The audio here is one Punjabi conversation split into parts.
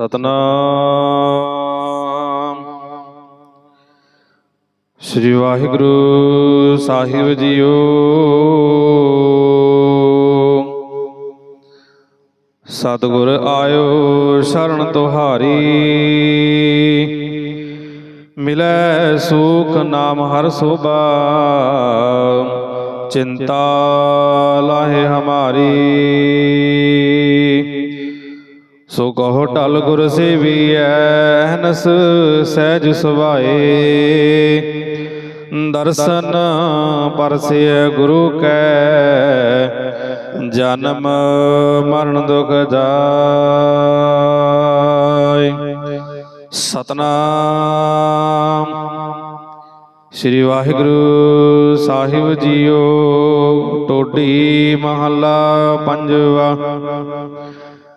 ਸਤਨਾਮ। ਸ੍ਰੀ ਵਾਹਿਗੁਰੂ ਸਾਹਿਬ ਜੀਓ। ਸਤਿਗੁਰ ਆਇਓ ਸ਼ਰਨ ਤੁਹਾਰੀ। ਮਿਲੈ ਸੁਖ ਨਾਮ ਹਰ ਸੋਭਾ। ਚਿੰਤਾ ਲਾਹੇ ਹਮਾਰੀ। ਸੋ ਕਹੋ ਟਲ ਗੁਰ ਸੇਵੀਐ ਅਹਨਸ ਸਹਿਜ ਸੁਭਾਏ। ਦਰਸ਼ਨ ਪਰਸਿਐ ਗੁਰੂ ਕੈ, ਜਨਮ ਮਰਨ ਦੁਖ ਜਾਏ। ਸਤਨਾਮ। ਸ੍ਰੀ ਵਾਹਿਗੁਰੂ ਸਾਹਿਬ ਜੀਓ ਟੋਡੀ ਮਹੱਲਾ ਪੰਜਵਾ।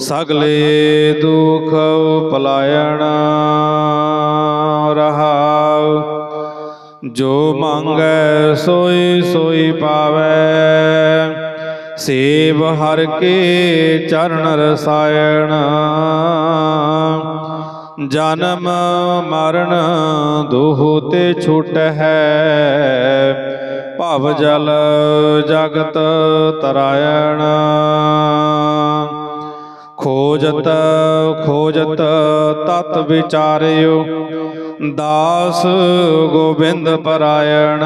ਸਗਲੇ ਦੁਖ ਪਲਾਇਣ ਰਹਾਉ। ਜੋ ਮੰਗੈ ਸੋਈ ਸੋਈ ਪਾਵੈ। ਸੇਵ ਹਰ ਕੇ ਚਰਨ ਰਸਾਇਣ। ਜਨਮ ਮਰਨ ਦੋਹੁ ਤੇ ਛੁਟ ਹੈ। ਭਵ ਜਲ ਜਗਤ ਤਰਾਇਣ। ਖੋਜਤ ਖੋਜਤ ਤਤ ਵਿਚਾਰਿਓ। ਦਾਸ ਗੋਬਿੰਦ ਪਰਾਇਣ।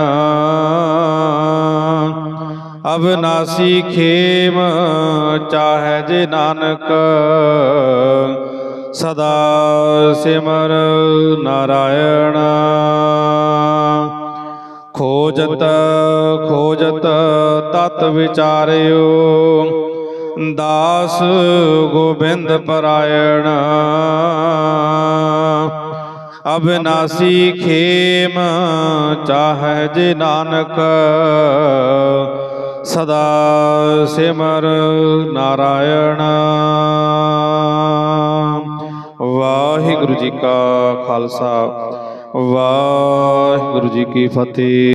ਅਬਨਾਸੀ ਖੇਮ ਚਾਹੈ ਜੇ ਨਾਨਕ। ਸਦਾ ਸਿਮਰ ਨਾਰਾਇਣ। ਖੋਜਤ ਖੋਜਤ ਤਤ ਵਿਚਾਰਿਓ। ਦਾਸ ਗੋਬਿੰਦ ਪਰਾਇਣ। ਅਬਨਾਸੀ ਖੇਮ ਚਾਹੈ ਜੇ ਨਾਨਕ। ਸਦਾ ਸਿਮਰ ਨਾਰਾਇਣ। ਵਾਹਿਗੁਰੂ ਜੀ ਕਾ ਖਾਲਸਾ। ਵਾਹਿਗੁਰੂ ਜੀ ਕੀ ਫਤਿਹ।